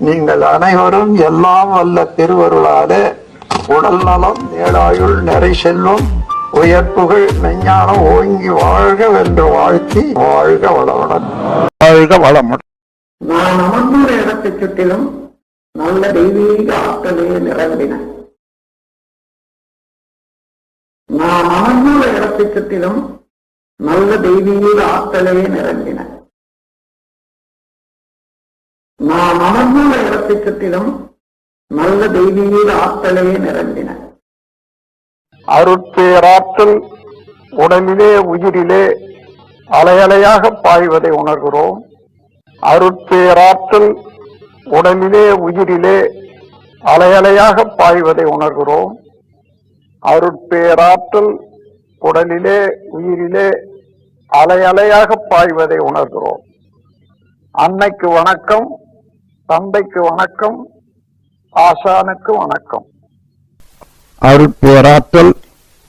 நீங்கள் அனைவரும் எல்லாம் வல்ல திருவருளாலே உடல் நலம் நேடாயுள் நிறை செல்வம் உயர்ப்புகள் மெஞ்ஞானம் ஓங்கி வாழ்க வென்று வாழ்த்தி வாழ்க வளமுடன். வாழ்க வளமுடன். நான் அமர்ந்துள்ள இடத்தைச் சுற்றிலும் நல்ல தெய்வீக ஆற்றலே நிரம்பின நான் அமர்ந்துள்ள இடத்தைச் சுற்றிலும் நல்ல தெய்வீக ஆற்றலே நிரம்பின நான் அமர்ந்துள்ள இடத்தை சுற்றிலும் நல்ல தெய்வீக ஆற்றலே நிரம்பின. அருட்பேராற்றல் உடலிலே உயிரிலே அலையலையாக பாய்வதை உணர்கிறோம். அருட்பேராற்றல் உடலிலே உயிரிலே அலையலையாக பாய்வதை உணர்கிறோம். அருட்பேராற்றல் உடலிலே உயிரிலே அலையலையாக பாய்வதை உணர்கிறோம். அன்னைக்கு வணக்கம் தந்தைக்கு வணக்கம் ஆசானுக்கு வணக்கம். அருட்பேராற்றல்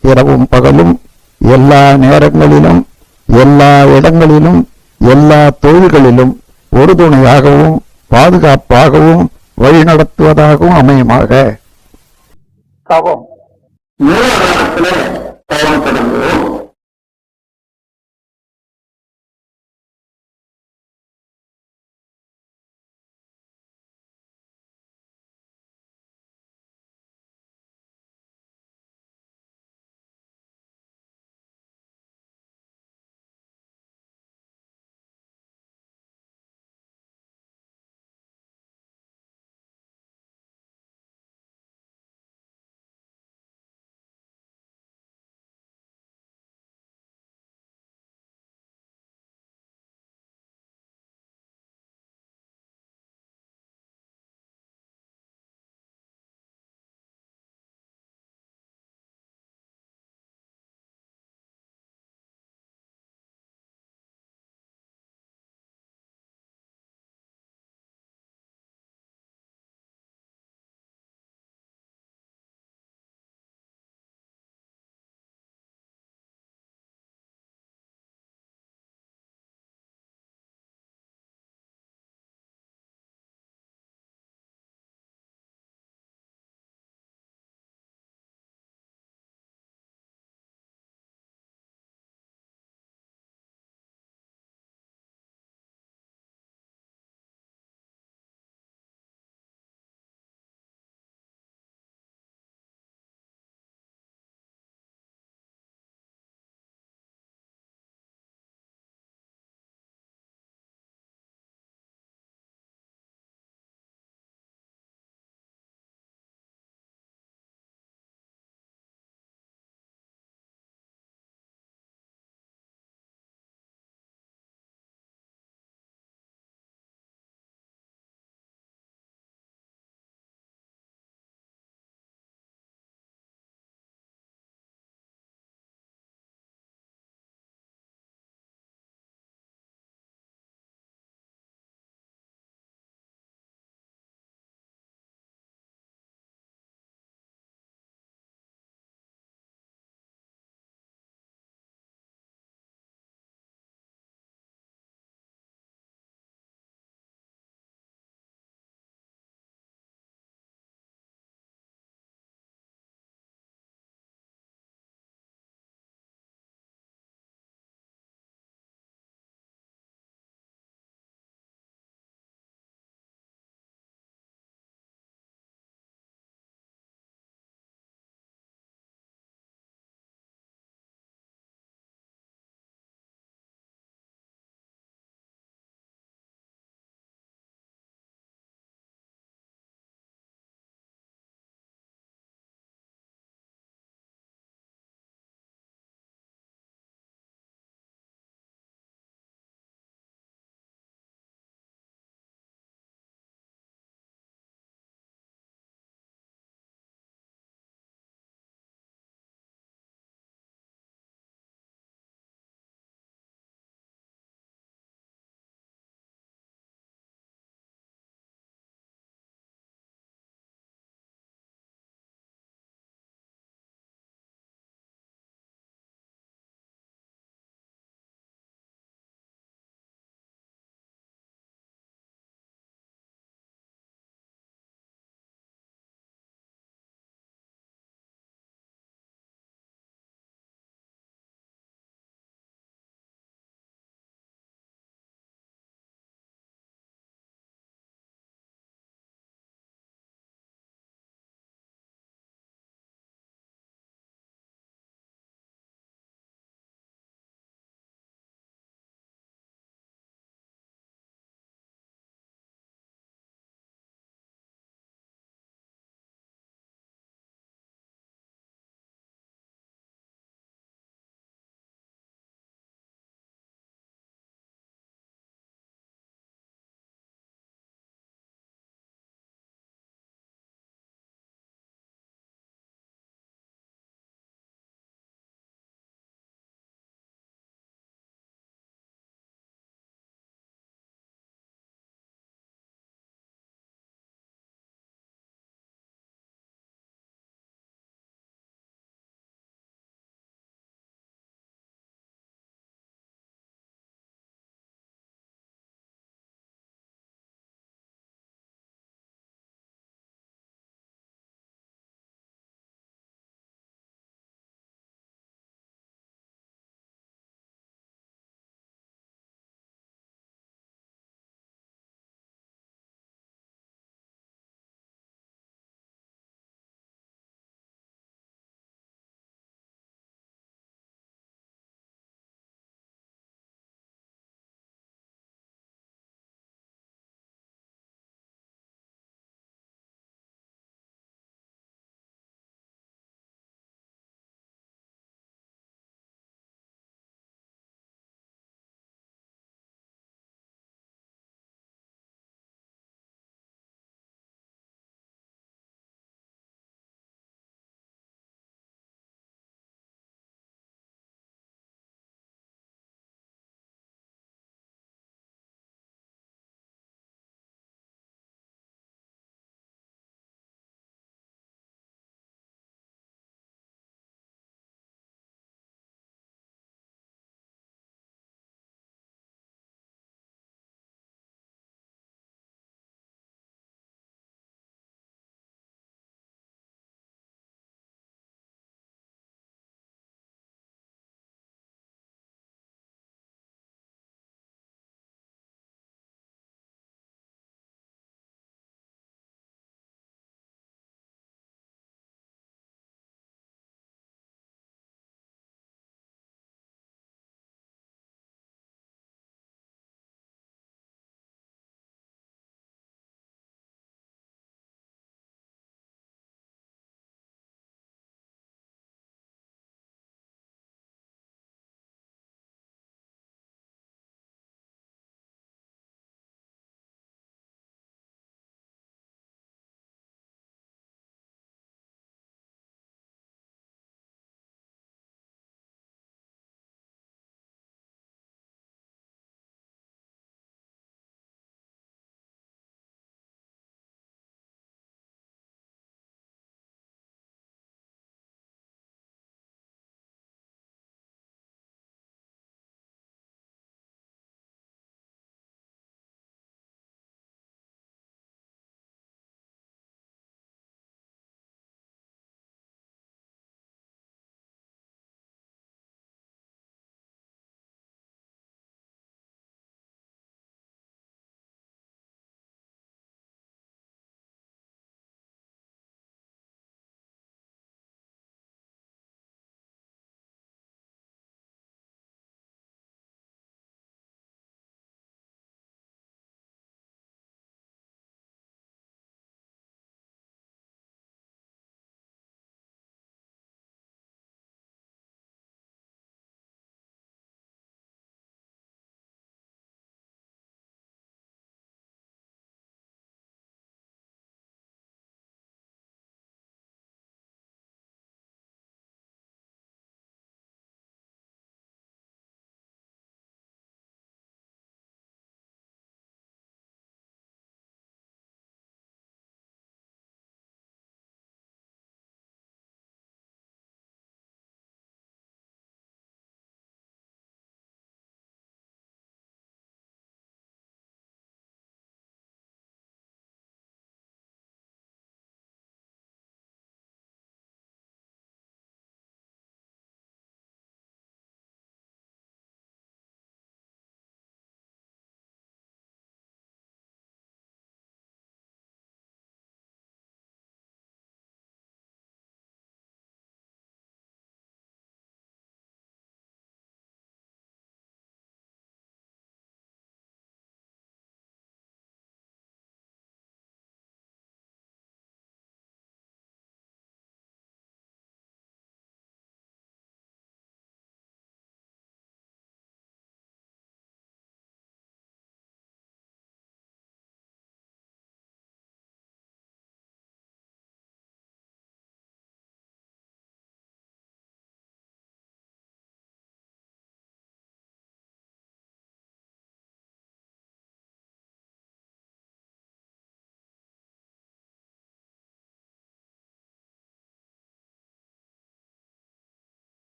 இரவும் பகலும் எல்லா நேரங்களிலும் எல்லா இடங்களிலும் எல்லா தொழில்களிலும் உறுதுணையாகவும் பாதுகாப்பாகவும் வழிநடத்துவதாகவும் அமையுமாக. தவம். தவம் தொடங்குவோம்.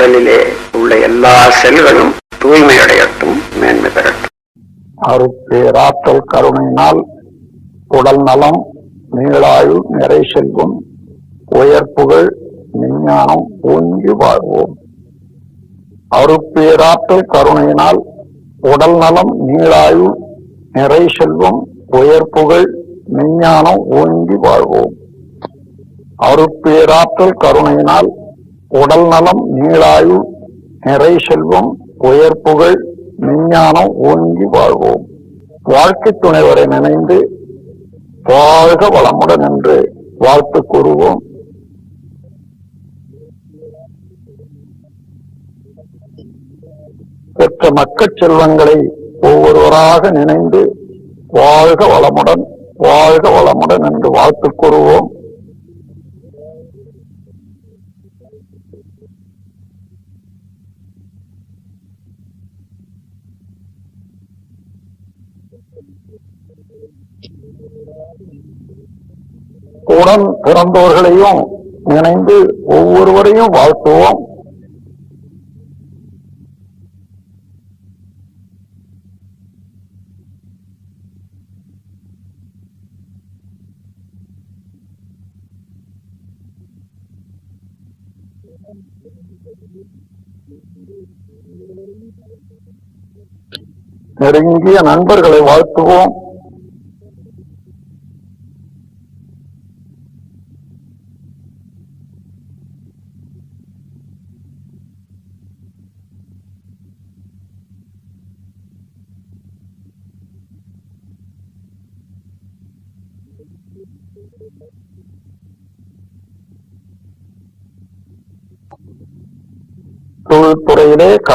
உடலிலே உள்ள எல்லா செல்களும் தூய்மையடையட்டும் மேன்மை பெறட்டும். அருப்பேராற்றல் கருணையினால் உடல் நலம் நீளாயு நிறை செல்வம் உயர்ப்புகள் விஞ்ஞானம் ஓங்கி வாழ்வோம். அருப்பேராற்றல் கருணையினால் உடல் நலம் நீளாயு நிறை செல்வம் உயர்ப்புகள் விஞ்ஞானம் ஓங்கி வாழ்வோம். அருப்பேராற்றல் கருணையினால் உடல் நலம் நீளாயு நிறை செல்வம் உயர் புகழ் விஞ்ஞானம் ஓங்கி வாழ்வோம். வாழ்க்கை துணைவரை நினைந்து வாழ்க வளமுடன் என்று வாழ்த்து கூறுவோம். பெற்ற மக்கள் செல்வங்களை ஒவ்வொருவராக நினைந்து வாழ்க வளமுடன் வாழ்க வளமுடன் என்று வாழ்த்து கூறுவோம். உடன் பிறந்தவர்களையும் இணைந்து ஒவ்வொருவரையும் வாழ்த்துவோம். நெருங்கிய நண்பர்களை வாழ்த்துவோம்.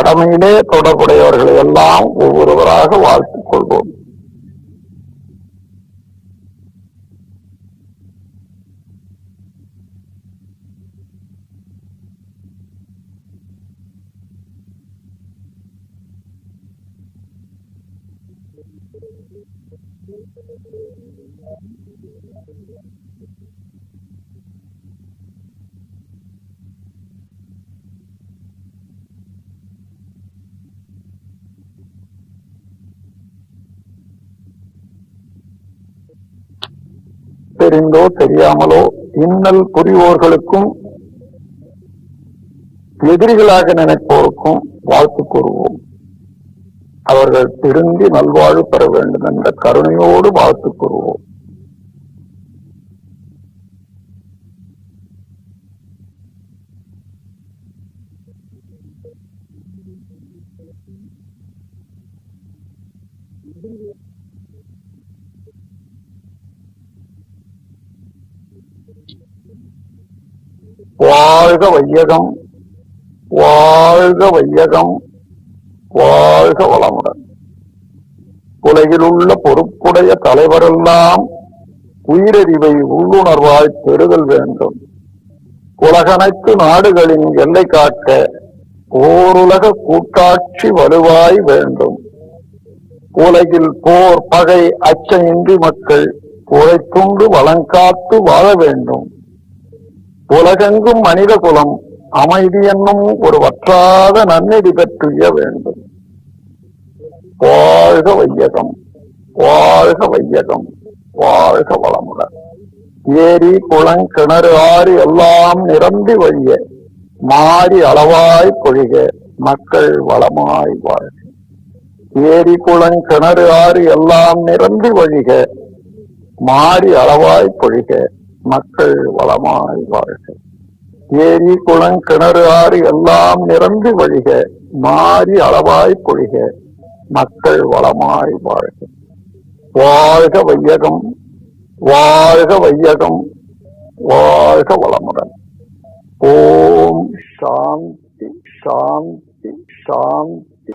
கடமையிலே தொடர்புடையவர்களை எல்லாம் ஒவ்வொருவராக வாழ்த்துக் கொள்வோம். தெரிந்தோ தெரியாமலோ இன்னல் புரிவோர்களுக்கும் எதிரிகளாக நினைப்போருக்கும் வாழ்த்து கூறுவோம். அவர்கள் திருந்தி நல்வாழ்வு பெற வேண்டும் என்ற கருணையோடு வாழ்த்து கூறுவோம். வாழ்க வையகம் வாழ்க வையகம் வாழ்க வளமுடன். உலகில் உள்ள பொறுப்புடைய தலைவரெல்லாம் உயிரறிவை உள்ளுணர்வாய் பெறுதல் வேண்டும். உலகனைத்து நாடுகளின் எல்லை காக்க ஓருலக கூட்டாட்சி வலுவாய் வேண்டும். உலகில் போர் பகை அச்சமின்றி மக்கள் உழைத்துண்டு வளங்காத்து வாழ வேண்டும். உலகெங்கும் மனித குலம் அமைதி என்னும் ஒரு வற்றாத நன்னெறி பெற்றுய வேண்டும். வாழ்க வையகம் வாழ்க வையகம் வாழ்க வளமுடன் ஏரி குளம் கிணறு ஆறு எல்லாம் நிரம்பி வழிய மாறி அளவாய் பொழிக மக்கள் வளமாய் வாழ்க. ஏரி குளம் கிணறு ஆறு எல்லாம் நிரம்பி வழிக மாறி அளவாய் பொழிக மக்கள் வளமாய் வாழ்க. ஏரி குளம் கிணறு ஆறு எல்லாம் நிரம்பி வழிக. மாறி அளவாய் பொழிக. மக்கள் வளமாய் வாழ்க. வாழ்க வையகம். வாழ்க வையகம். வாழ்க வளமுடன். ஓம் சாந்தி சாந்தி சாந்தி.